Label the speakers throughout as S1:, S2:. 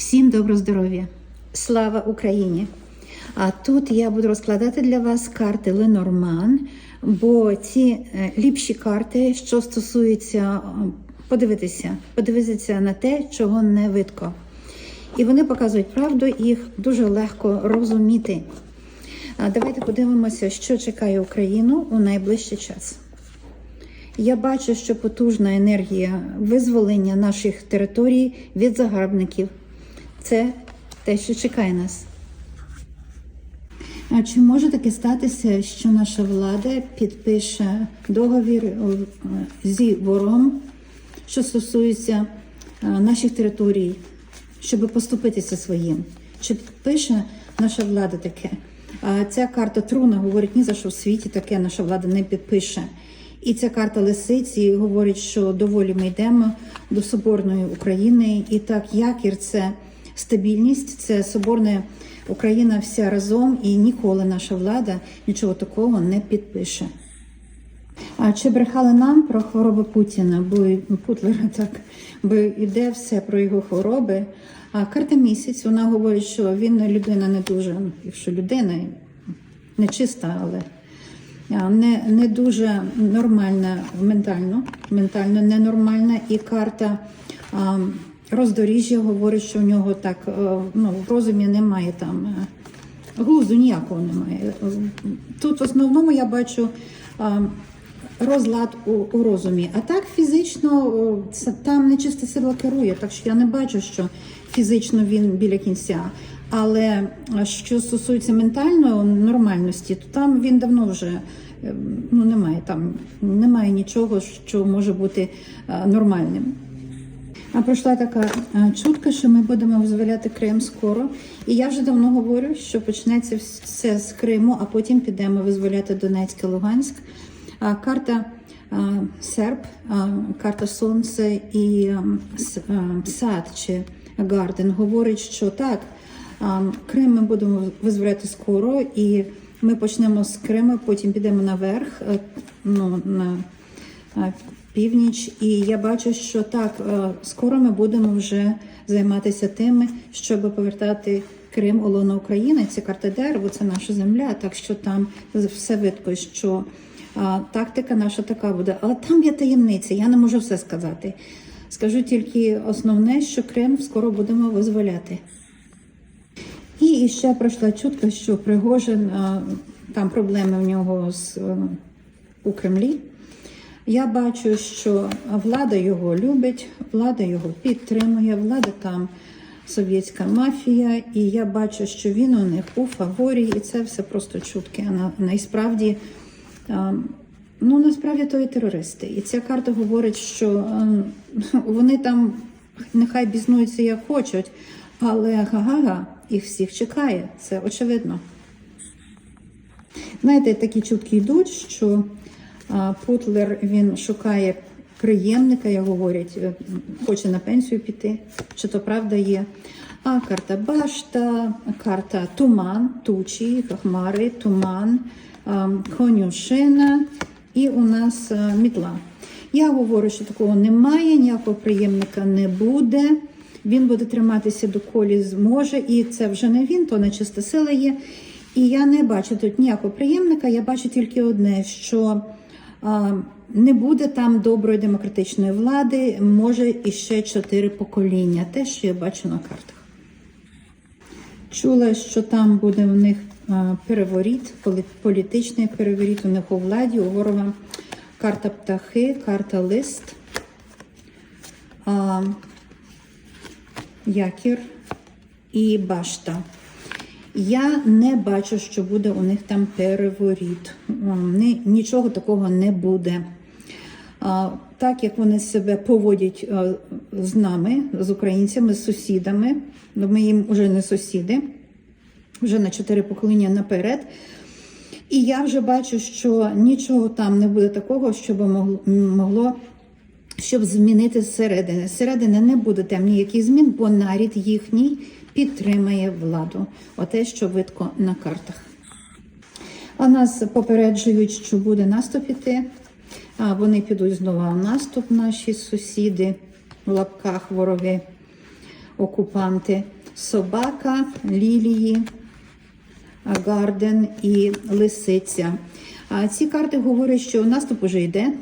S1: Всім добро здоров'я! Слава Україні! А тут я буду розкладати для вас карти Ленорман, бо ці е, ліпші карти, що стосуються е, подивитися, подивитися на те, чого не видко. І вони показують правду, їх дуже легко розуміти. Давайте подивимося, що чекає Україну у найближчий час. Я бачу, що потужна енергія визволення наших територій від загарбників. Це те, що чекає нас. А чи може таке статися, що наша влада підпише договір е, зі ворогом, що стосується е, наших територій, щоб поступитися своїм? Чи підпише наша влада таке? А Ця карта Труна говорить, ні за що в світі таке наша влада не підпише. І ця карта Лисиці говорить, що доволі ми йдемо до соборної України. І так, якір це стабільність, це соборна Україна вся разом, і ніколи наша влада нічого такого не підпише. А чи брехали нам про хвороби Путіна? Бо Путлера так, бо йде все про його хвороби. А карта місяць вона говорить, що він людина не дуже, якщо людина не чиста, але не, не дуже нормальна ментально, ментально ненормальна. І карта а, роздоріжжя говорить, що в нього так е, ну, в розумі немає там е, глузду ніякого немає. Тут в основному я бачу. розлад у, у розумі. А так фізично там нечиста сила керує, так що я не бачу, що фізично він біля кінця. Але що стосується ментальної нормальності, то там він давно вже е, ну, немає там, немає нічого, що може бути е, нормальним. А пройшла така е, чутка, що ми будемо визволяти Крим скоро. І я вже давно говорю, що почнеться все з Криму, а потім підемо визволяти Донецьк і Луганськ. Карта серп, карта сонце і сад чи гарден говорить, що так, Крим ми будемо визволяти скоро, і ми почнемо з Криму, потім підемо наверх, е, ну, на північ. І я бачу, що так, е, скоро ми будемо вже займатися тими, щоб повертати Крим у України. Це карта дерево, це наша земля, так що там все видко, що тактика наша така буде. Але там є таємниця, я не можу все сказати. Скажу тільки основне, що Крим скоро будемо визволяти. І ще пройшла чутка, що Пригожин, там проблеми в нього з, е, у Кремлі. Я бачу, що влада його любить, влада його підтримує, влада там совєтська мафія, і я бачу, що він у них у фаворі, і це все просто чутки. А насправді, ну насправді то і терористи. І ця карта говорить, що вони там нехай бізнуються як хочуть, але га-га-га, їх всіх чекає. Це очевидно. Знаєте, такі чутки йдуть, що Путлер він шукає приємника, як говорять, хоче на пенсію піти, чи то правда є. А карта башта, карта туман, тучі, хмари, туман, конюшина і у нас мітла. Я говорю, що такого немає, ніякого приємника не буде. Він буде триматися доколі зможе, і це вже не він, то нечиста сила є. І я не бачу тут ніякого приємника, я бачу тільки одне, що не буде там доброї демократичної влади, може іще чотири покоління, те, що я бачу на картах. Чула, що там буде в них переворіт, полі- політичний переворіт у них у владі, у ворога карта птахи, карта лист, якір і башта. Я не бачу, що буде у них там переворіт. Нічого такого не буде. Так як вони себе поводять з нами, з українцями, з сусідами, ну, ми їм вже не сусіди, вже на чотири покоління наперед. І я вже бачу, що нічого там не буде такого, щоб могло, могло щоб змінити зсередини. Зсередини не буде там ніяких змін, бо нарід їхній підтримає владу. Оте, що видко на картах. А нас попереджують, що буде наступ іти. А вони підуть знову в наступ, наші сусіди в лапках вороги. окупанти. Собака, лілії, Гарден і Лисиця. А ці карти говорять, що наступ уже йде.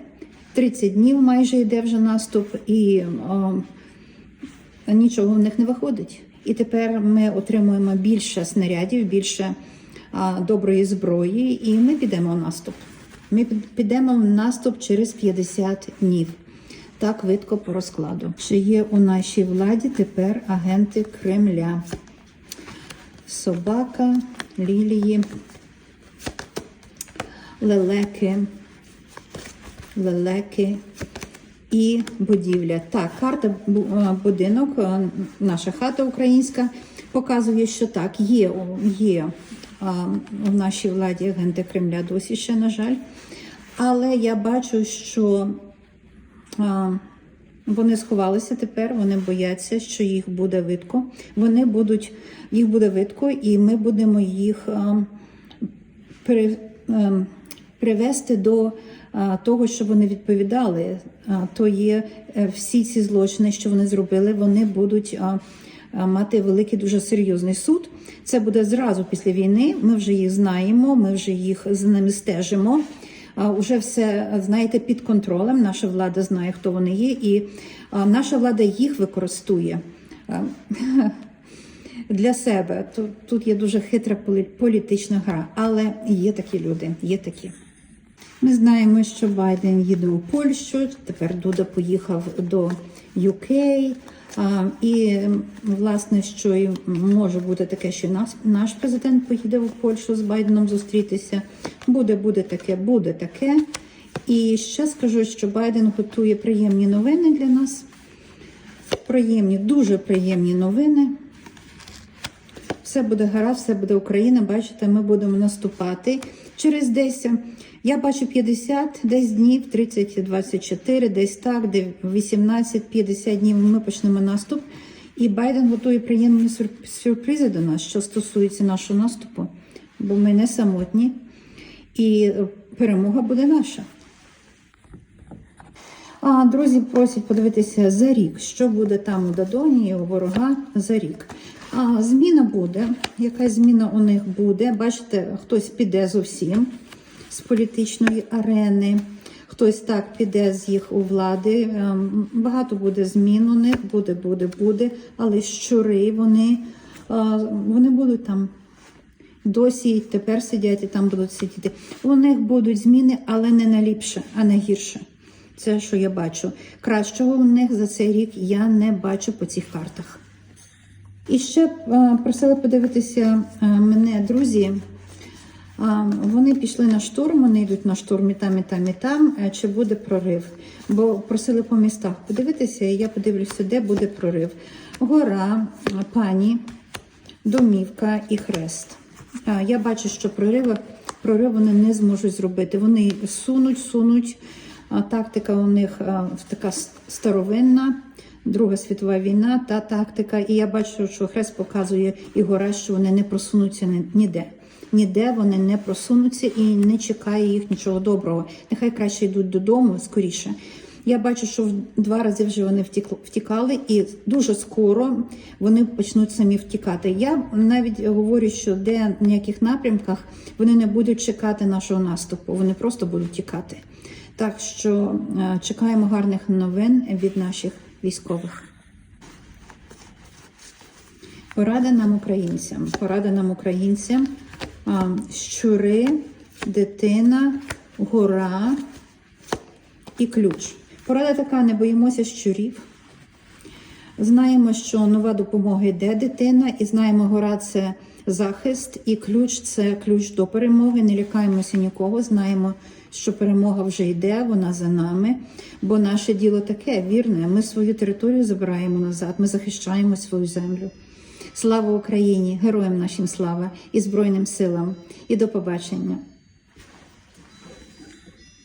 S1: 30 днів майже йде вже наступ, і о, нічого в них не виходить. І тепер ми отримуємо більше снарядів, більше а, доброї зброї, і ми підемо в наступ. Ми підемо в наступ через 50 днів. Так видко по розкладу. Чи є у нашій владі тепер агенти Кремля? Собака, лілії, лелеки, лелеки і будівля. Так, карта е, будинок, е, наша хата українська, показує, що так, є, є в нашій владі агенти Кремля досі ще, на жаль. Але я бачу, що вони сховалися тепер, вони бояться, що їх буде видко. Вони будуть, їх буде видко, і ми будемо їх при, привести до того, щоб вони відповідали. То є е, всі ці злочини, що вони зробили, вони будуть мати великий дуже серйозний суд. Це буде зразу після війни. Ми вже їх знаємо, ми вже їх з ними стежимо. Уже все знаєте під контролем. Наша влада знає, хто вони є, і наша влада їх використовує. Для себе. Тут, є дуже хитра полі- політична гра, але є такі люди, є такі. Ми знаємо, що Байден їде у Польщу, тепер Дуда поїхав до UK. І власне, що і може бути таке, що нас, наш президент поїде в Польщу з Байденом зустрітися. Буде, буде таке, буде таке. І ще скажу, що Байден готує приємні новини для нас. Приємні, дуже приємні новини. Все буде гаразд, все буде Україна. Бачите, ми будемо наступати через десь. Я бачу 50 десь днів, 30-24, десь так, де 18-50 днів ми почнемо наступ. І Байден готує приємні сюрпризи до нас, що стосується нашого наступу, бо ми не самотні, і е, перемога буде наша. А друзі просять подивитися за рік, що буде там у Дадоні у ворога за рік. А зміна буде, якась зміна у них буде. Бачите, хтось піде зовсім з політичної арени, хтось так піде з їх у влади. Ем, Багато буде змін у них, буде, буде, буде. Але щури вони, е, вони будуть там досі й тепер сидять і там будуть сидіти. У них будуть зміни, але не на ліпше, а на гірше. Це що я бачу. Кращого у них за цей рік я не бачу по цих картах. І ще е, просили подивитися е, мене, друзі. Вони пішли на штурм, вони йдуть на штурм і там, і там, і там. Е, Чи буде прорив? Бо просили по містах подивитися, і я подивлюся, де буде прорив. Гора, пані, домівка і хрест. Я бачу, що прориви, прорив вони не зможуть зробити. Вони сунуть, сунуть. Тактика у них така старовинна. Друга світова війна, та тактика. І я бачу, що хрест показує і гора, що вони не просунуться ні- ніде. Ніде вони не просунуться і не чекає їх нічого доброго. Нехай краще йдуть додому скоріше. Я бачу, що в два рази вже вони втікали, і дуже скоро вони почнуть самі втікати. Я навіть говорю, що де на яких напрямках вони не будуть чекати нашого наступу, вони просто будуть тікати. Так що е, чекаємо гарних новин від наших військових. Порада нам українцям. Порада нам українцям. Щури, дитина, гора і ключ. Порада така: не боїмося щурів. Знаємо, що нова допомога йде дитина, і знаємо, гора це захист, і ключ це ключ до перемоги. Не лякаємося нікого. Знаємо, що перемога вже йде, вона за нами. Бо наше діло таке вірне. Ми свою територію забираємо назад, ми захищаємо свою землю. Слава Україні! Героям нашим слава і Збройним силам! І до побачення!